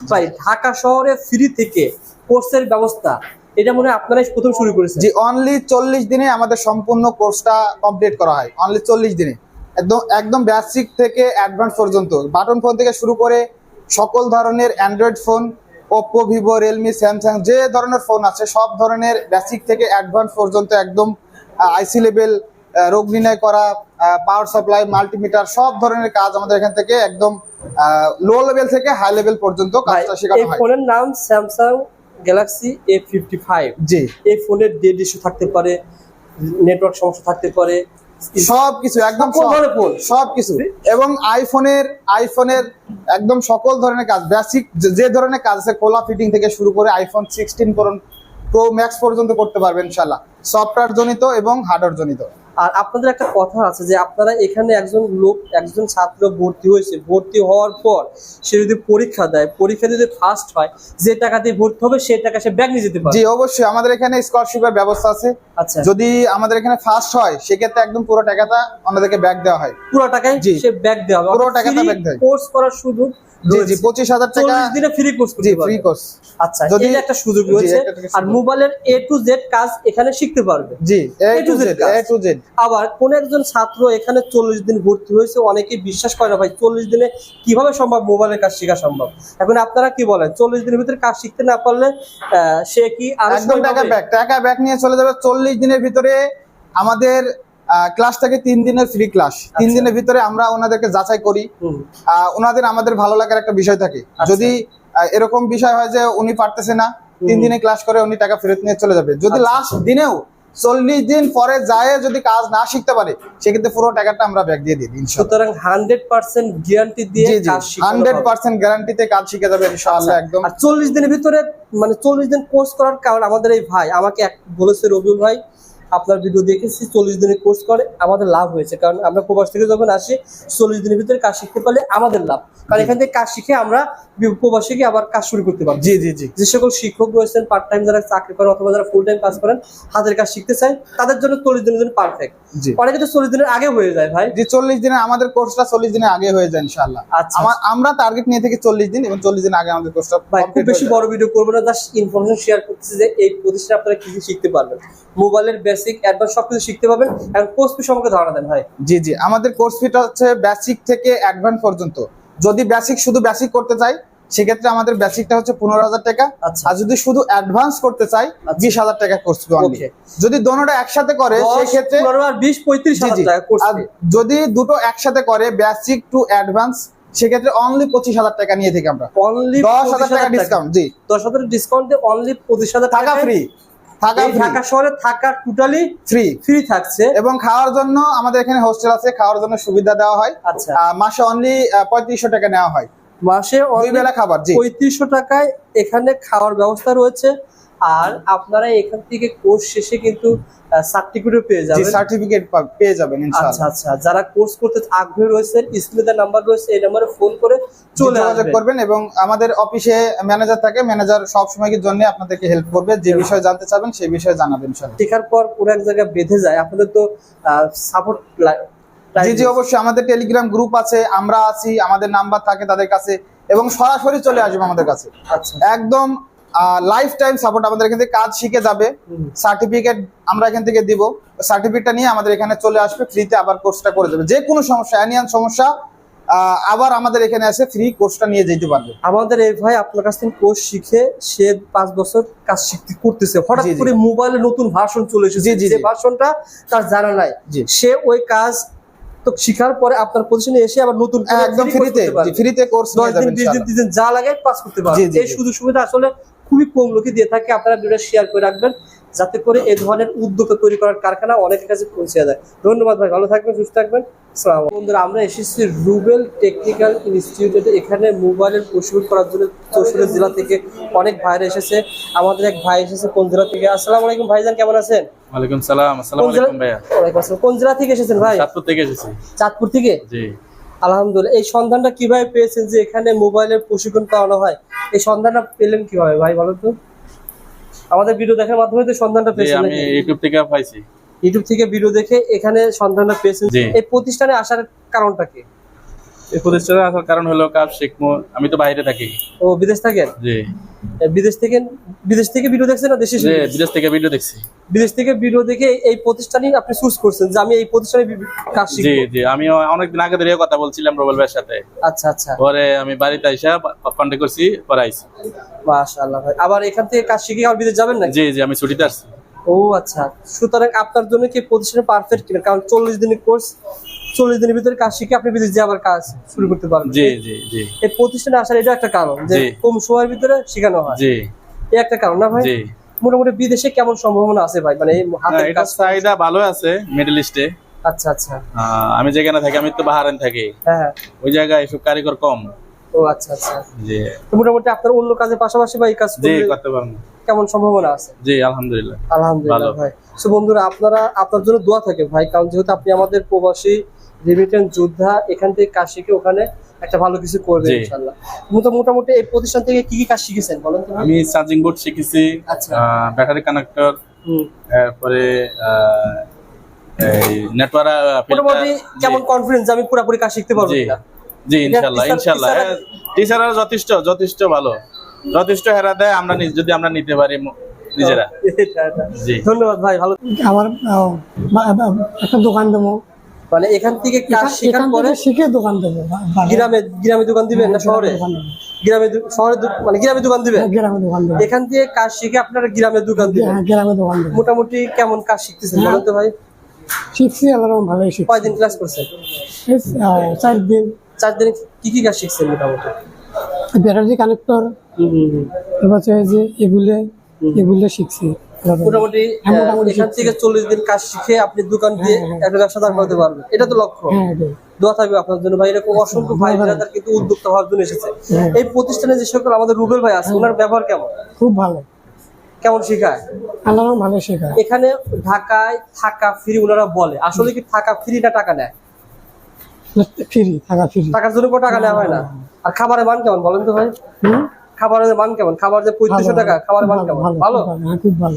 ভাই ঢাকা শহরে ফ্রি থেকে কোর্সের ব্যবস্থা। এটা মনে হয় আপনারাই প্রথম শুরু করেছেন। জি অনলি চল্লিশ দিনে আমাদের সম্পূর্ণ কোর্সটা কমপ্লিট করা হয়। অনলি চল্লিশ দিনে। একদম একদম বেসিক থেকে অ্যাডভান্স পর্যন্ত। বাটন ফোন থেকে শুরু করে সকল ধরনের android phone Oppo Vivo Realme Samsung যে ধরনের ফোন আছে, সব ধরনের বেসিক থেকে অ্যাডভান্স পর্যন্ত একদম আইসি লেভেল রোগ নির্ণয় করা পাওয়ার সাপ্লাই মাল্টিমিটার সব ধরনের কাজ আমাদের এখান থেকে একদম লো লেভেল থেকে হাই লেভেল পর্যন্ত কাজটা শেখানো এই হয়। ফোনের নাম Samsung Galaxy A fifty five G. এই ফোনের ডেড ইস্যু থাকতে পারে নেটওয়ার্ক সমস্যা থাকতে পারে সব কিছু একদম ফোন সব এবং আইফোনের আইফোনের একদম সকল ধরনের কাজ বেসিক যে ধরনের কাজ আছে কোলা ফিটিং থেকে শুরু করে আইফোন সিক্সটিন প্রো ম্যাক্স পর্যন্ত করতে পারবেন ইনশাল্লাহ সফটওয়্যার জনিত এবং হার্ডওয়্যার জনিত। আর আপনাদের একটা কথা আছে যে আপনারা এখানে একজন লোক একজন ছাত্র ভর্তি হয়েছে। ভর্তি হওয়ার পর সে যদি পরীক্ষা দেয় পরীক্ষা যদি ফার্স্ট হয় যে টাকা দিয়ে ভর্তি হবে সেই টাকা সে ব্যাগ নিয়ে যেতে পারে জি অবশ্যই। আমাদের এখানে স্কলারশিপের ব্যবস্থা আছে। আচ্ছা। যদি আমাদের এখানে ফার্স্ট হয় সেক্ষেত্রে একদম পুরো টাকাটা আমাদেরকে ব্যাগ দেওয়া হয়। পুরো টাকায়। সে ব্যাগ দেওয়া হবে। পুরো টাকাটা back দেয়। কোর্স করার সুযোগ জি জি রয়েছে। পঁচিশ হাজার টাকা চল্লিশ দিনে ফ্রি কোর্স জি ফ্রি কোর্স আচ্ছা যদি- একটা সুযোগ রয়েছে। আর মোবাইলের এ টু জেড কাজ এখানে শিখতে পারবে। জি A to Z A to Z আবার কোন একজন ছাত্র এখানে চল্লিশ দিন ভর্তি হয়েছে অনেকেই বিশ্বাস করে না ভাই চল্লিশ দিনে কীভাবে সম্ভব মোবাইলের কাজ শেখা সম্ভব? এখন আপনারা কি বলেন চল্লিশ দিনের ভিতরে কাজ শিখতে না পারলে সে কি আর টাকা ব্যাক টাকা ব্যাক নিয়ে চলে যাবে চল্লিশ দিনের ভিতরে আমাদের ক্লাস থাকে তিন দিনের ফ্রি ক্লাস তিন আচ্ছা। দিনের ভিতরে আমরা ওনাদেরকে যাচাই করি। আহ, ওনাদের আমাদের ভালো লাগার একটা বিষয় থাকে। আচ্ছা। যদি এরকম বিষয় হয় যে উনি পারতেছে না তিন দিনে ক্লাস করে উনি টাকা ফেরত নিয়ে চলে যাবে। যদি আচ্ছা। লাস্ট দিনেও চল্লিশ দিন পরে যায় যদি কাজ না শিখতে পারে সেক্ষেত্রে পুরো টাকাটা আমরা ব্যাক দিয়ে দিই সুতরাং হান্ড্রেড পার্সেন্ট গ্যারান্টি দিয়ে হান্ড্রেড পার্সেন্ট গ্যারান্টিতে কাজ শিখে যাবে ইনশাআল্লাহ আচ্ছা, একদম। আর চল্লিশ দিনের ভিতরে মানে চল্লিশ দিন কোর্স করার কারণ আমাদের এই ভাই আমাকে এক বলেছে রবিউল ভাই আপনার ভিডিও দেখেছি চল্লিশ দিনের কোর্স করে আমাদের লাভ হয়েছে। কারণ আমরা প্রবাস থেকে যখন আসি চল্লিশ দিনের ভিতরে কাজ শিখতে পারলে আমাদের লাভ। কারণ এখান থেকে কাজ শিখে আমরা প্রবাসে গিয়ে আবার কাজ শুরু করতে পারব। জি জি জি। যে সকল শিক্ষক রয়েছেন পার্ট টাইম যারা চাকরি করেন অথবা যারা ফুল টাইম কাজ করেন হাতের কাজ শিখতে চান তাদের জন্য চল্লিশ দিনের জন্য পারফেক্ট অনেকে তো চল্লিশ দিনের আগে হয়ে যায় ভাই। যে চল্লিশ দিনে আমাদের কোর্সটা চল্লিশ দিনে আগে হয়ে যায় ইনশাআল্লাহ। আচ্ছা আমরা টার্গেট নিয়ে থাকি চল্লিশ দিন এবং চল্লিশ দিন আগে আমাদের কোর্সটা ভাই খুব বেশি বড় ভিডিও করব না জাস্ট ইনফরমেশন শেয়ার করতেছি যে এই প্রতিষ্ঠানে আপনারা কি কি শিখতে পারবেন। মোবাইলের বেসিক অ্যাডভান্স সবকিছু শিখতে পারবেন। এবং কোর্স ফি সম্পর্কে ধারণা দেন ভাই। জি জি। আমাদের কোর্স ফিটা হচ্ছে বেসিক থেকে অ্যাডভান্স পর্যন্ত। যদি বেসিক শুধু বেসিক করতে চাই সেক্ষেত্রে আমাদের বেসিকটা হচ্ছে পনেরো হাজার টাকা। আচ্ছা। আর যদি শুধু অ্যাডভান্স করতে চাই আচ্ছা। বিশ হাজার টাকা কোর্স যদি দোনোটা একসাথে করে সেই ক্ষেত্রে বিশ পঁয়ত্রিশ। টাকা যদি দুটো একসাথে করে বেসিক টু অ্যাডভান্স সেক্ষেত্রে অনলি পঁচিশ হাজার টাকা নিয়ে থাকি আমরা। অনলি দশ হাজার টাকা ডিসকাউন্ট জি। দশ হাজার ডিসকাউন্ট অনলি পঁচিশ হাজার থাকা ফ্রি থাকা ঢাকা শহরে থাকা টোটালি ফ্রি ফ্রি থাকছে। এবং খাওয়ার জন্য আমাদের এখানে হোস্টেল আছে খাওয়ার জন্য সুবিধা দেওয়া হয়। আচ্ছা। মাসে অনলি পঁয়ত্রিশশো টাকা নেওয়া হয়। মাসে দুই বেলা খাবার পঁয়ত্রিশশো টাকায় এখানে খাওয়ার ব্যবস্থা রয়েছে। আর আপনারা এখান থেকে কোর্স শেষে কিন্তু সার্টিফিকেটও পেয়ে যাবেন। সার্টিফিকেট পেয়ে যাবেন আচ্ছা আচ্ছা। যারা কোর্স করতে আগ্রহী রয়েছেন স্ক্রিনে নাম্বার রয়েছে এই নাম্বারে ফোন করে চলে যোগাযোগ করবেন এবং আমাদের অফিসে ম্যানেজার থাকে ম্যানেজার সব সময়ের জন্য আপনাদেরকে হেল্প করবে যে বিষয়ে জানতে চাবেন সেই বিষয়ে জানাবেন শেখার পর পুরো এক জায়গায় বেঁধে যায়। আপনাদের তো সাপোর্ট জি জি অবশ্যই। আমাদের টেলিগ্রাম গ্রুপ আছে আমরা আছি আমাদের নাম্বার থাকে তাদের কাছে এবং সরাসরি চলে আসবে আমাদের কাছে। আচ্ছা। একদম লাইফ টাইম সাপোর্ট আমাদের এখান থেকে কাজ শিখে যাবে। সার্টিফিকেট আমরা এখান থেকে দিব। সার্টিফিকেটটা নিয়ে আমাদের এখানে চলে আসবে ফ্রিতে আবার কোর্সটা করে দেবে। যে কোনো সমস্যা অ্যানিয়ান সমস্যা আবার আমাদের এখানে এসে ফ্রি কোর্সটা নিয়ে যেতে পারবে। আমাদের এই ভাই আপনার কাছ থেকে কোর্স শিখে সে পাঁচ বছর কাজ শিখতে করতেছে। হঠাৎ। করে মোবাইলে নতুন ভার্সন চলে এসেছে। যে। ভার্সনটা তার জানা নাই। সে ওই কাজ তো শিখার পরে আপনার পজিশনে এসে আবার নতুন একদম ফ্রিতে ফ্রিতে কোর্স দশ নিয়ে দিন যাবেন বিশ দিন তিরিশ দিন যা লাগে পাস করতে পারবে। এই সুযোগ সুবিধা আসলে খুবই কম লোকে দিয়ে থাকে। আপনারা ভিডিও শেয়ার করে রাখবেন যাতে করে এই ধরনের উদ্যোক্তা তৈরি করার কারখানা অনেকের কাছে পৌঁছে যায়। ধন্যবাদ ভাই ভালো থাকবেন সুস্থ থাকবেন। বন্ধুরা আমরা এসেছি রুবেল টেকনিক্যাল ইনস্টিটিউটে। এখানে মোবাইলের প্রশিক্ষণ করার জন্য চৌষট্টি জেলা থেকে অনেক ভাইরা এসেছে। আমাদের এক ভাই এসেছে কোন জেলা থেকে? আসসালামু আলাইকুম ভাই ভাইজান কেমন আছেন? ওয়ালাইকুম সালাম আসসালামু কোন জেলা আলাইকুম ভাইয়া। ওয়ালাইকুম আসসালাম। কোন জেলা থেকে এসেছেন ভাই? চাঁদপুর থেকে এসেছি। চাঁদপুর থেকে? জি। আলহামদুলিল্লাহ। এই সন্ধানটা কীভাবে পেয়েছেন যে এখানে মোবাইলের প্রশিক্ষণ করানো হয়? এই সন্ধানটা পেলেন কীভাবে? ভাই বলো তো। আমাদের ভিডিও দেখার মাধ্যমে তো সন্ধানটা পেয়েছেন আমি ইউটিউব থেকে পাইছি। ইউটিউব থেকে ভিডিও দেখে এখানে সন্ধানটা পেয়েছেন। এই প্রতিষ্ঠানে আসার কারণটা কি? এই প্রতিষ্ঠানে আসার কারণ হলো কাজ শিখব আমি তো বাইরে থাকি। ও বিদেশ থাকেন? জি। বিদেশ থেকে বিদেশ থেকে ভিডিও দেখছেন না দেশে বিদেশ থেকে ভিডিও দেখছি। বিদেশ থেকে ভিডিও দেখে এই প্রতিষ্ঠানই আপনি চুজ করছেন যে আমি এই প্রতিষ্ঠানে কাজ জি শিখব। জি আমি অনেকদিন আগে ধরে কথা বলছিলাম রবল ভাইয়ের সাথে। আচ্ছা আচ্ছা। পরে আমি বাড়িতে আইসা কন্ট্যাক্ট করছি পরে আইসি মাশাআল্লাহ ভাই। আবার এখান থেকে কাজ শিখে আর বিদেশ যাবেন নাকি? জি জি। আমি ছুটিতে আসছি। ও আচ্ছা। সুতরাং আপনার জন্য কি পারফেক্ট কিনা? কারণ চল্লিশ দিনের কোর্স চল্লিশ দিনের ভিতরে কাজ শিখে আপনি বিদেশ আবার কাজ শুরু করতে পারবেন। জি জি জি। এই প্রতিষ্ঠানে আসার এটা একটা কারণ যে কম সময়ের ভিতরে শেখানো হয়। জি। এই একটা কারণ না ভাই? জি। মোটামুটি বিদেশে কেমন সম্ভাবনা আছে ভাই? মানে না, হাতের কাজ চাহিদা ভালো আছে মিডল ইস্টে আচ্ছা আচ্ছা। আমি যেখানে থাকি আমি তো বাহারান থাকি। হ্যাঁ হ্যাঁ। ওই জায়গায় এসব কারিগর কম। ও আচ্ছা আচ্ছা। জি। মোটামুটি আপনার অন্য কাজের পাশাপাশি এই কাজ জি করতে পারব। কেমন সম্ভাবনা আছে? জি আলহামদুলিল্লাহ। আলহামদুলিল্লাহ ভাই। তো বন্ধুরা আপনারা আপনার জন্য দোয়া থাকে ভাই। কারণ যেহেতু আপনি আমাদের প্রবাসী রিমিটেন্স যোদ্ধা এখান থেকে কাজ শিখে ওখানে একটা ভালো কিছু করবে মোটামুটি এই প্রতিষ্ঠান থেকে কি কি কাজ শিখেছেন বলেন তো আমি চার্জিং বোর্ড শিখেছি আচ্ছা। ব্যাটারি কানেক্টর তারপরে এই নেটওয়ার্ক মোটামুটি কেমন কনফিডেন্স আমি পুরোপুরি কাজ শিখতে পারব জি ইনশাল্লাহ ইনশাল্লাহ। টিচাররা যথেষ্ট যথেষ্ট ভালো। যথেষ্ট হেরা দেয় আমরা যদি আমরা নিতে পারি নিজেরা। জি। ধন্যবাদ ভাই ভালো আমার একটা দোকান দেবো। মানে এখান থেকে কাজ শেখার পরে? শিখে দোকান দেবো বা- বা- গ্রামে গ্রামে দোকান দিবেন না শহরে? গ্রামে শহরে মানে গ্রামে দোকান দিবেন? হ্যাঁ, গ্রামে দোকান এখান থেকে কাজ শিখে আপনারা গ্রামে দোকান দিবেন? হ্যাঁ, গ্রামে দোকান মোটামুটি কেমন কাজ শিখতেছেন বলেন তো ভাই? শিখছি আল্লাহ ভালোই শিখছি। কয়দিন ক্লাস করছেন? চার দিন। চার দিনে কি কি কাজ শিখছেন মোটামুটি? ব্যাটারি কানেক্টর যে এগুলো এগুলো শিখছি। মোটামুটি হ্যাঁ, এখান থেকে চল্লিশ দিন কাজ শিখে আপনি দোকান দিয়ে একটা ব্যবসা দাঁড় করতে পারবেন। এটা তো লক্ষ্য। হ্যাঁ দোয়া থাকবে আপনার জন্য। ভাই এরকম অসংখ্য ভাই ব্রাদার কিন্তু উদ্যোক্তা হওয়ার জন্য এসেছে। হ্যাঁ। এই প্রতিষ্ঠানে যে সকল আমাদের রুবেল ভাই আছে ওনার ব্যবহার কেমন? খুব ভালো। কেমন শেখায়? আল্লাহ ভালো শেখায়। এখানে ঢাকায় থাকা ফ্রি ওনারা বলে। আসলে কি থাকা ফ্রি না টাকা নেয়? ফ্রি থাকা ফ্রি টাকার জন্য কোনো টাকা নেওয়া হয় না? আর খাবারের মান কেমন বলেন তো ভাই? হুম? খাবারের মান কেমন? খাবার যে পঁয়ত্রিশশো টাকা খাবারের মান কেমন? ভালো, হ্যাঁ, খুব ভালো।